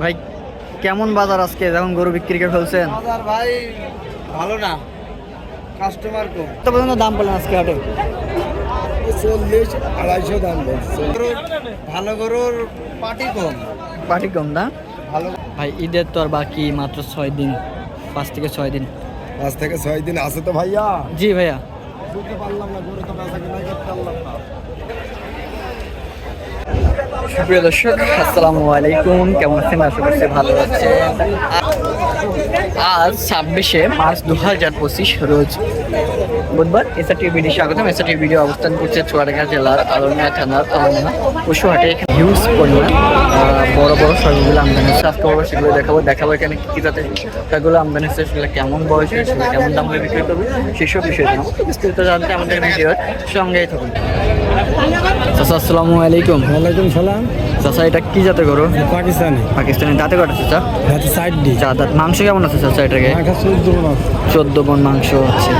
ভাই কেমন বাজার আজকে? যখন গরু বিক্রি করে ফেলছেন। বাজার ভাই ভালো না। কাস্টমার কম। কত পর্যন্ত দাম পেলেন আজকে হাটে? চল্লিশ আড়াইশো দাম বলছে। ভালো গরুর পাটি কম। পাটি কম না? ভালো ভাই ঈদের তো আর বাকি মাত্র ছয় দিন। পাঁচ থেকে ছয় দিন। পাঁচ থেকে ছয় দিন আছে তো ভাইয়া। জি ভাইয়া। বুঝতে পারলাম না গরু তো বেচা কিনা করতে পারলাম না। সুপ্রিয় দর্শক, আসসালামু আলাইকুম। কেমন আছেন? আশা করছি ভালো আছেন। আজ ছাব্বিশে মার্চ দু হাজার পঁচিশ, রোজ বুধবার। এসা টিভিডি স্বাগতম। এসা টিভিডি অবস্থান করছে চুয়াডাঙ্গা জেলার আলমিয়া থানার আলমিয়া পশুহাটে। এখানে হিউজ পরিমাণ বড় বড় সবগুলো আমদানি হচ্ছে। আজকে বড় সেগুলো দেখাবো। দেখাবো এখানে কি কি জাতের সেগুলো আমদানি হচ্ছে সেগুলো কেমন বয়স সেগুলো কেমন দাম হয়ে বিক্রি করবে সেসব বিষয়ে বিস্তারিত জানতে আমাদের ভিডিওর সঙ্গেই থাকুন। চাচা আসসালামু আলাইকুম। ওয়ালাইকুম সালাম। চাচা এটা কি জাতের গরু? পাকিস্তানি। পাকিস্তানি। দাঁতে কটা চাচা? হাতে সাইড দি চা দাঁত মাংস কেমন আছে চাচা এটাকে? চোদ্দ বন মাংস আছে।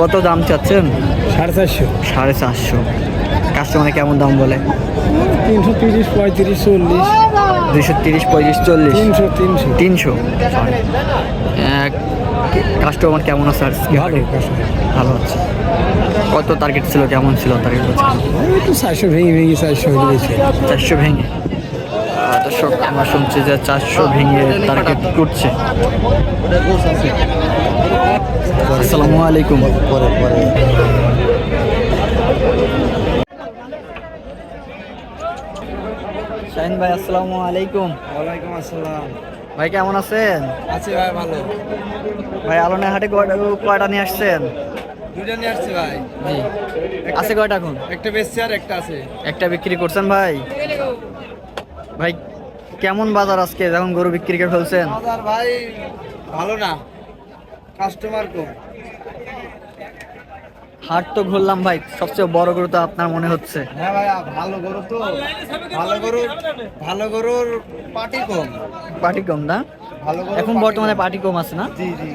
কত দাম চাচ্ছেন? সাড়ে চারশো। সাড়ে চারশো। কাস্টমারে কেমন দাম বলে? তিনশো তিরিশ পঁয়ত্রিশ চল্লিশ। দুশো তিরিশ পঁয়ত্রিশ চল্লিশ। তিনশো তিনশো। তিনশো? কাস্টমার কেমন আছে আজকে ভালো ভালো আছে। কত টার্গেট ছিল কেমন ছিল টার্গেট একটু চারশো ভেঙে ভেঙে চারশো চারশো ভেঙে। দর্শক আমরা শুনছি যে চারশো ভেঙে টার্গেট করছে। আসসালামু আলাইকুম। পরে পরে শাহিন ভাই আসসালামু আলাইকুম। ওয়ালাইকুম আসসালাম। ভাই কেমন আছেন? আছি ভাই ভালো। ভাই হাটে কয়টা কয়টা নিয়ে আসছেন? দুইটা নিয়ে আসছি ভাই। জি। আছে কয়টা এখন? একটা বেশি আর একটা আছে। একটা বিক্রি করছেন ভাই? ভাই কেমন বাজার আজকে? যখন গরু বিক্রি করে ফেলছেন? বাজার ভাই ভালো না। কাস্টমার কম। হাট তো ঘুরলাম ভাই সবচেয়ে বড় গরু তো আপনার মনে হচ্ছে। হ্যাঁ ভাই ভালো গরু তো। ভালো গরুর ভালো গরুর পাটি কম। পাটি কম না? এখন বর্তমানে। পাটি কম আছে না? জি জি।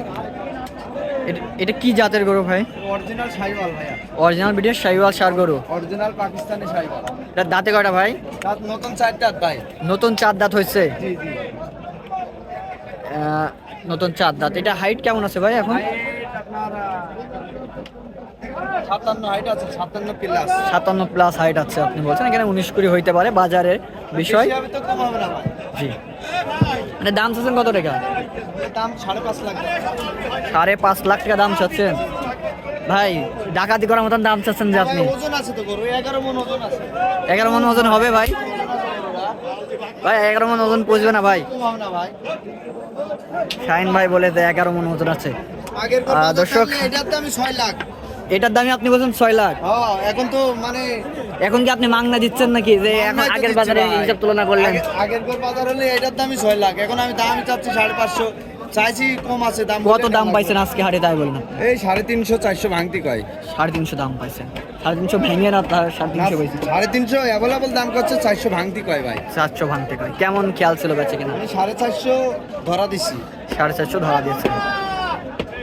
এটা- কি জাতের গরু ভাই? অরিজিনাল সাইওয়াল ভাইয়া। অরিজিনাল বিডিও শাহিওয়াল সার গরু। অরিজিনাল পাকিস্তানি সাইওয়াল। এটা দাঁতে কয়টা ভাই? তার নতুন চার দাঁত ভাই। নতুন চার দাঁত হয়েছে জি জি। নতুন চার দাঁত। এটা হাইট কেমন আছে ভাই এখন? আপনার সাতান্ন হাইট আছে সাতান্ন প্লাস হাইট আছে আপনি বলছেন। এখানে উনিশ কুড়ি হইতে পারে বাজারের বিষয়। জি। মানে দাম চাচ্ছেন কত টাকা? দাম সাড়ে পাঁচ লাখ। টাকা। সাড়ে পাঁচ লাখ টাকা দাম চাচ্ছেন? ভাই ডাকাতি করার মতন দাম চাচ্ছেন যে আপনি। ওজন আছে তো গরু এগারো মন ওজন আছে। এগারো মন ওজন হবে ভাই। ভাই এগারো মন ওজন পচবে না ভাই। শাহিন ভাই বলে যে এগারো মন ওজন আছে। দর্শক। এটার দাম ছয় লাখ। এটার দামই আপনি বলছেন ছয় লাখ। হ্যাঁ এখন তো মানে এখন কি আপনি মাংনা দিচ্ছেন নাকি? যে এখন আগের বাজারে হিসাব তুলনা করলেন। আগের গরু বাজার হলে এটার দামই ছয় লাখ এখন আমি দাম চাচ্ছি সাড়ে পাঁচশো। চাইছি কম আছে দাম কত দাম পাইছেন আজকে হাটে তাই বলুন এই সাড়ে তিনশো চারশো ভাঙতি কয়। সাড়ে তিনশো দাম পাইছেন। সাড়ে তিনশো ভেঙে না তার সাড়ে তিনশো পাইছেন সাড়ে তিনশো অ্যাভেলেবল দাম করছে চারশো ভাঙতি কয় ভাই। চারশো ভাঙতে কয়। কেমন খেয়াল ছিল বেঁচে কিনা? আমি সাড়ে চারশো ধরা দিছি। সাড়ে চারশো ধরা দিয়েছেন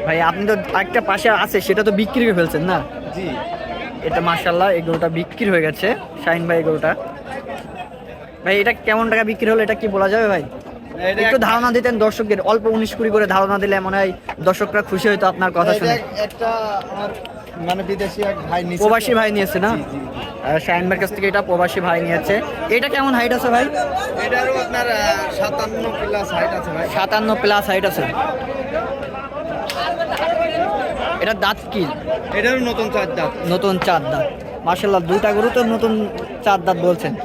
ভাই আপনি তো একটা পাশে আছে সেটা তো বিক্রি করে ফেলছেন না? জি। এটা মার্শাল্লাহ এই গরুটা বিক্রি হয়ে গেছে। শাহিন ভাই এই গরুটা। ভাই এটা কেমন টাকা বিক্রি হলো এটা কি বলা যাবে ভাই? একটু ধারণা দিতেন দর্শকদের অল্প উনিশ কুড়ি করে ধারণা দিলে মনে হয় দর্শকরা খুশি হইতো আপনার কথা শুনে। এক- একটা আমার মানে বিদেশি এক ভাই নিছে প্রবাসী ভাই নিয়েছে না? শাহিন ভাইয়ের কাছ থেকে এটা প্রবাসী ভাই নিয়েছে। এটা কেমন হাইট আছে ভাই? এটারও আপনার সাতান্ন প্লাস হাইট আছে ভাই। সাতান্ন প্লাস হাইট আছে। এটা দাঁত কি? এটারও নতুন চার দাঁত। নতুন চার দাঁত। মার্শাল্লাহ দুইটা গরু তো নতুন চার দাঁত বলছেন।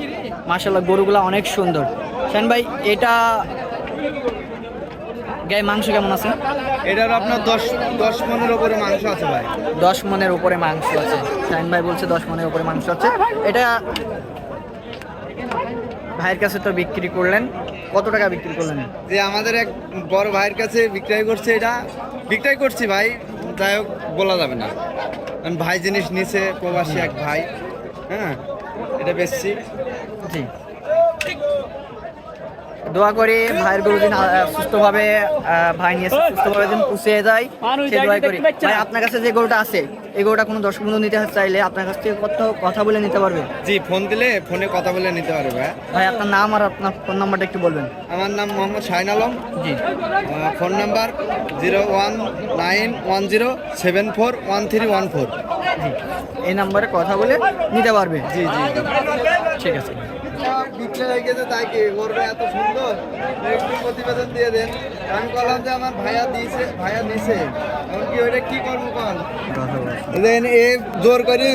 মার্শাল্লাহ গরুগুলো অনেক সুন্দর। শাহিন ভাই এটা গায়ে মাংস কেমন আছে? এটার আপনার দশ দশ মনের ওপরে মাংস আছে ভাই। দশ মনের উপরে মাংস আছে। শাহিন ভাই বলছে দশ মনের উপরে মাংস আছে। এটা ভাইয়ের কাছে তো বিক্রি করলেন। কত টাকা বিক্রি করলেন? যে আমাদের এক বড় ভাইয়ের কাছে বিক্রয় করছে এটা। বিক্রয় করছি ভাই যাই হোক বলা যাবে না। কারণ ভাই জিনিস নিছে প্রবাসী এক ভাই। হ্যাঁ এটা বেচছি। জি। দোয়া করি ভাইয়ের গরু দিন সুস্থভাবে ভাই নিয়ে সুস্থভাবে দিন পুষিয়ে যায় সে দোয়া করি। ভাই আপনার কাছে যে গরুটা আছে এই গরুটা কোনো দর্শক বন্ধু নিতে চাইলে আপনার কাছ থেকে কত কথা বলে নিতে পারবে? জি ফোন দিলে ফোনে কথা বলে নিতে পারবে ভাই। ভাই আপনার নাম আর আপনার ফোন নাম্বারটা একটু বলবেন। আমার নাম মোহাম্মদ শাহিন আলম। জি। Phone number zero one nine one zero seven four one three one four. জি। এই নাম্বারে কথা বলে নিতে পারবে। জি জি ঠিক আছে। বিক্রি হয়ে গেছে তাই কি করবে এত সুন্দর একটু প্রতিবেদন দিয়ে দেন আমি বললাম যে আমার ভাইয়া দিয়েছে ভাইয়া দিছে ওইটা কি করব কল এ জোর করি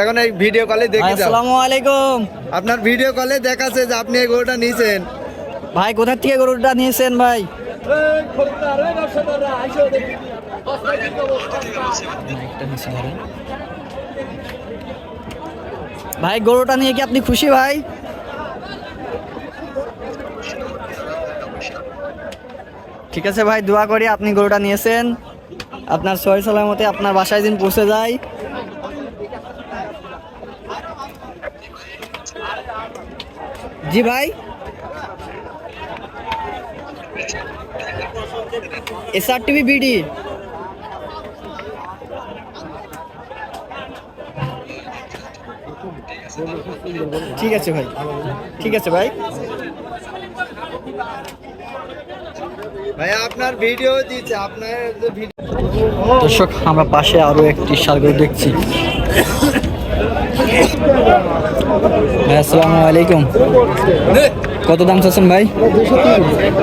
এখন এই ভিডিও কলে দেখে যাও। আসসালামু আলাইকুম। আপনার ভিডিও কলে দেখাচ্ছে যে আপনি এই গরুটা নিয়েছেন। ভাই কোথা থেকে গরুটা নিয়েছেন ভাই? ভাই, গরুটা নিয়ে কি আপনি খুশি ভাই? ঠিক আছে ভাই, দোয়া করি আপনি গরুটা নিয়েছেন। আপনার সহি সালামতে আপনার বাসায় দিন পৌঁছে যায়। জি ভাই। এসআর টিভি বিডি ঠিক আছে ভাই, ঠিক আছে ভাই। ভাইয়া আপনার ভিডিও দিচ্ছে আপনার দর্শক, আমরা পাশে আরও একটি সারগর দেখছি। ভাই, আসসালামু আলাইকুম। কত দাম চাচ্ছেন ভাই?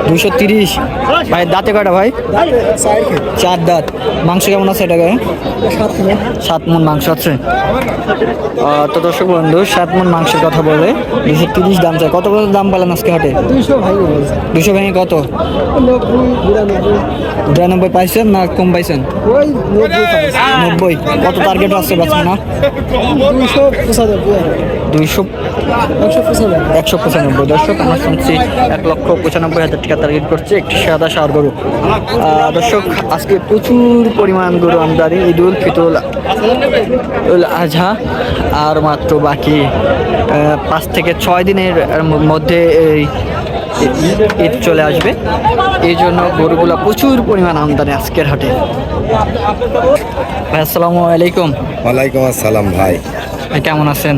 দুশো তিরিশ। ভাই, দাঁতে কয়টা ভাই? চার দাঁত। মাংস কেমন আছে এটাকে? সাত মন মাংস আছে। তো দর্শক বন্ধু, সাত মন মাংসের কথা বলে দুশো তিরিশ দাম চাই। কত কত দাম পেলেন আজকে হাটে? ভাই দুশো ভেঙে কত? নব্বই বিরানব্বই পাইছেন না কম পাইছেন? নব্বই। কত টার্গেট আছে বাঁচবে না? দুইশো একশো পঁচানব্বই। দর্শক, আমরা শুনছি এক লক্ষ পঁচানব্বই হাজার টাকা টার্গেট করছে একটি সাদা সার গরু। দর্শক, আজকে প্রচুর পরিমাণ গরু আমদানি ঈদ উল ফিতুল আজহা, আর মাত্র বাকি পাঁচ থেকে ছয় দিনের মধ্যে এই ঈদ চলে আসবে। এই জন্য গরুগুলা প্রচুর পরিমাণ আমদানি আজকের হাটে। আসসালামু আলাইকুম। ওয়ালাইকুম আসসালাম ভাই। ভাই কেমন আছেন?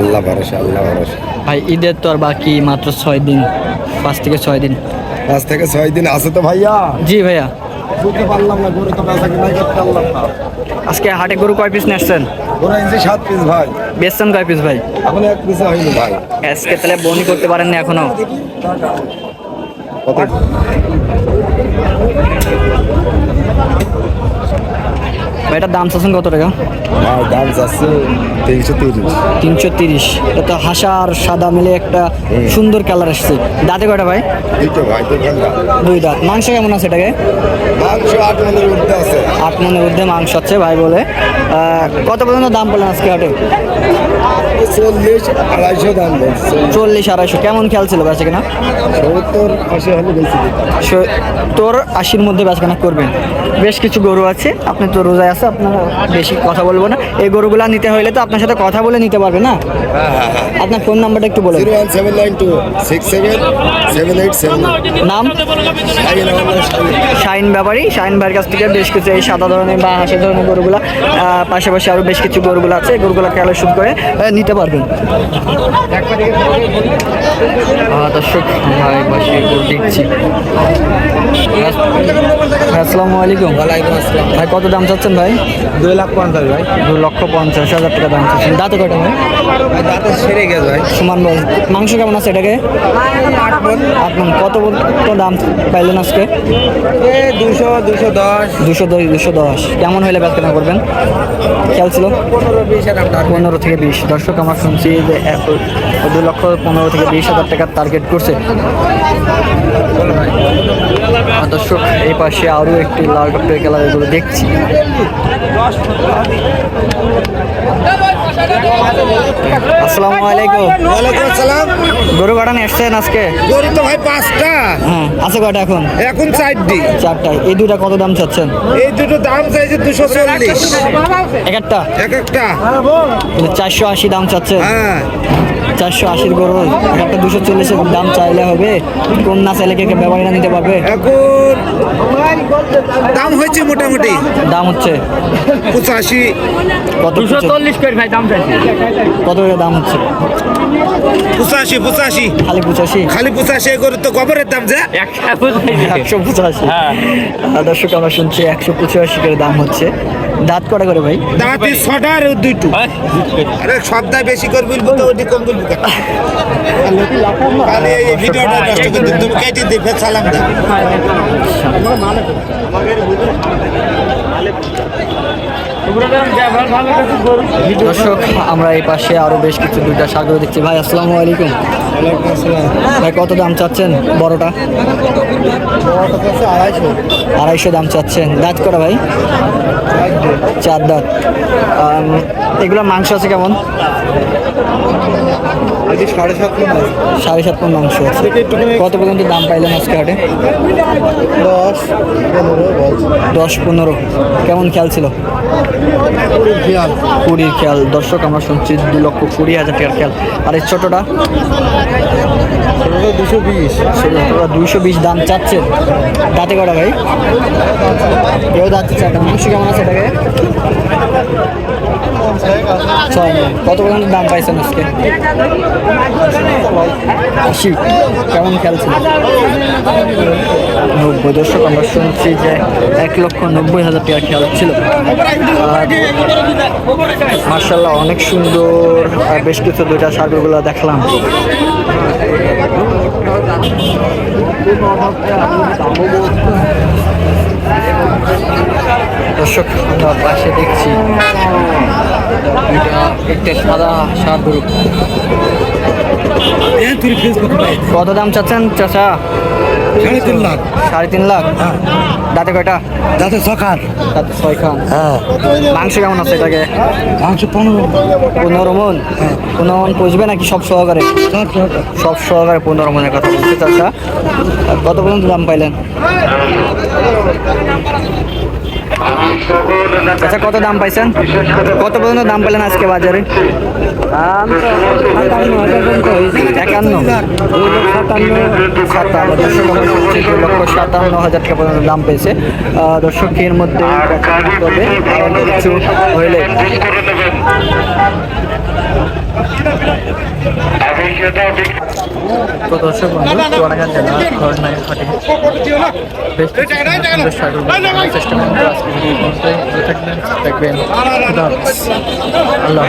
আল্লাহ ভরসা আল্লাহ ভরসা। ভাই ঈদের তো আর বাকি মাত্র ছয় দিন পাঁচ থেকে ছয় দিন। পাঁচ থেকে ছয় দিন আছে তো ভাইয়া? জি ভাইয়া। বুঝতে পারলাম না গরু তো বেচা কিনা করতে পারলাম না। আজকে হাটে গরু কয় পিস নিয়েছেন গরু এনেছি সাত পিস ভাই। বেচছেন কয় পিস ভাই? এখন এক পিসে হয়নি ভাই। আজকে তাহলে বনি করতে পারেন না এখনও? কত ভাই এটার দাম চাচ্ছেন কত টাকা? দাম যাচ্ছে তিনশো তিরিশ। তিনশো তিরিশ। এটা তো হাসা আর সাদা মিলে একটা সুন্দর কালার আসছে। দাঁতে কয়টা ভাই? দুটো ভাই দুই দাঁত। মাংস কেমন আছে এটাকে? মাংস আট মনের উঠতে আছে। আট মনের ঊর্ধ্বে মাংস আছে ভাই বলে। কত পর্যন্ত দাম পেলেন আজকে হাটে? চল্লিশ আড়াইশো দাম চল্লিশ আড়াইশো। কেমন খেয়াল ছিল বেচে কিনা? সত্তর আশি হলে বেশি দিতাম। তোর আশির মধ্যে বেচকেনা করবেন। বেশ কিছু গরু আছে। আপনি তো রোজায় আছে আপনার? বেশি কথা বলব না। এই গরুগুলা নিতে হলে তো আপনার সাথে কথা বলে নিতে পারবে না? আপনার ফোন নাম্বারটা একটু বলুন। Zero one seven nine two six seven seven eight seven নাম? নাম শাইন ব্যাপারী। শাইন ভাইয়ের কাছ থেকে বেশ কিছু এই সাদা ধরনের বা হাসি ধরনের গরুগুলা পাশাপাশি আরও বেশ কিছু গরুগুলো আছে। এই গরুগুলো কালেকশন করে নিতে পারবেন। দর্শক আমরা এই পাশে দেখছি। আসসালামু আলাইকুম। ভাই কত দাম চাচ্ছেন ভাই? দুই লাখ পঞ্চাশ ভাই। দু লক্ষ পঞ্চাশ হাজার টাকা দাম চাচ্ছেন। দাঁতে কয়টা ভাই? ভাই দাঁতে সেরে গেছে ভাই। সমান বয়স মাংস কেমন আছে এটাকে? আট মন। কত কত দাম পাইলেন আজকে? দুশো দুশো দশ। দুশো দশ দুশো দশ। কেমন হইলে হলে বেচকেনা করবেন? খেয়াল ছিল? পনেরো বিশ হাজার পনেরো থেকে বিশ। দর্শক আমার শুনছি যে এক দু লক্ষ পনেরো থেকে বিশ হাজার টাকার টার্গেট করছে। দর্শক এই পাশে আরও একটি লাল টপের এগুলো দেখছি। আসসালামু আলাইকুম। ওয়ালাইকুম আসসালাম। গরু কাটান এসছেন আজকে? গরু তো ভাই পাঁচটা। হ্যাঁ আছে কয়টা এখন? এখন চারটি। চারটায়। এই দুটা কত দাম চাচ্ছেন? এই দুটো দাম চাইছে দুশো চল্লিশ। এক একটা? এক একটা। চারশো আশি দাম চাচ্ছেন। হ্যাঁ। চারশো আশির গরু একটা দুশো চল্লিশের দাম চাইলে হবে। কোন না চাইলে কে কে নিতে পারবে। এখন দাম হয়েছে মোটামুটি। দাম হচ্ছে। পঁচাশি। কত দুশো চল্লিশ করে ভাই দাম কত করে দাম হচ্ছে? পঁচাশি পঁচাশি। খালি পঁচাশি? খালি পঁচাশি করে তো গোবরের দাম যে। একশো পঁচাশি। আহ, দর্শক আমরা শুনছি একশো পঁচাশি করে দাম হচ্ছে। দাঁত কটা করে ভাই? দাঁত ছটা আর দুইটু। আরে সপ্তাহে বেশি করে বলব তো ওটি কম বলব? খালি এই ভিডিওটা নষ্ট করে দিন, তুমি কেটে দিবে সালাম দাও দর্শক, আমরা এই পাশে আরও বেশ কিছু দুইটা সাগর দেখছি। ভাই, আসসালামু আলাইকুম। ভাই, কত দাম চাচ্ছেন বড়টা? আড়াইশো দাম চাচ্ছেন। দাঁত করা ভাই? চার দাঁত। এগুলো মাংস আছে কেমন? সাড়ে সাত সাড়ে সাত মন মাংস আছে। কত পর্যন্ত দাম পাইলেন আজকে হাটে? দশ পনেরো দশ পনেরো। কেমন খেয়াল ছিল? কুড়ির খেয়াল। দর্শক আমরা শুনছি দু লক্ষ কুড়ি হাজার টাকার খেয়াল। আর এই ছোটোটা? দুশো বিশ। দুইশো বিশ দাম চাচ্ছে। দাঁতে কটা ভাই? কেউ দাঁতে চাটা মাংস কেমন আছে এটাকে? ছয় পর্যন্ত দাম পাইছেন কেমন নব্বই। দর্শক, আমরা শুনছি যে এক লক্ষ নব্বই হাজার টাকা খেয়াল ছিল মার্শাল্লাহ অনেক সুন্দর বেশ কিছু দুইটা সাগরগুলো দেখলাম। দর্শক আমরা পাশে দেখছি একটা সাদা সার গরু কত দাম চাচ্ছেন চাচা? সাড়ে তিন লাখ। সাড়ে তিন লাখ দাঁতে কয়টা? দাঁতে ছখান দাঁতে ছয় খান। হ্যাঁ। মাংস কেমন আছে এটাকে? মাংস পনেরো পনেরো মন? পনেরো মন পুষবে নাকি সব সহকারে। সব সহকারে পনেরো মনের কথা বলছে চাচা। কত পর্যন্ত দাম পাইলেন? আচ্ছা কত দাম পাইছেন? কত পর্যন্ত দাম পেলেন আজকে বাজারে? একান্ন। লক্ষ সাতান্ন হাজার টাকা পর্যন্ত দাম পেয়েছে। দর্শক মধ্যে হইলে তো দর্শক বন্ধু চুয়াডাঙ্গা জেলা ঘরনায় হাটে বেশ কিছু চেষ্টা করবেন আজকে থাকবেন দেখবেন আল্লাহ।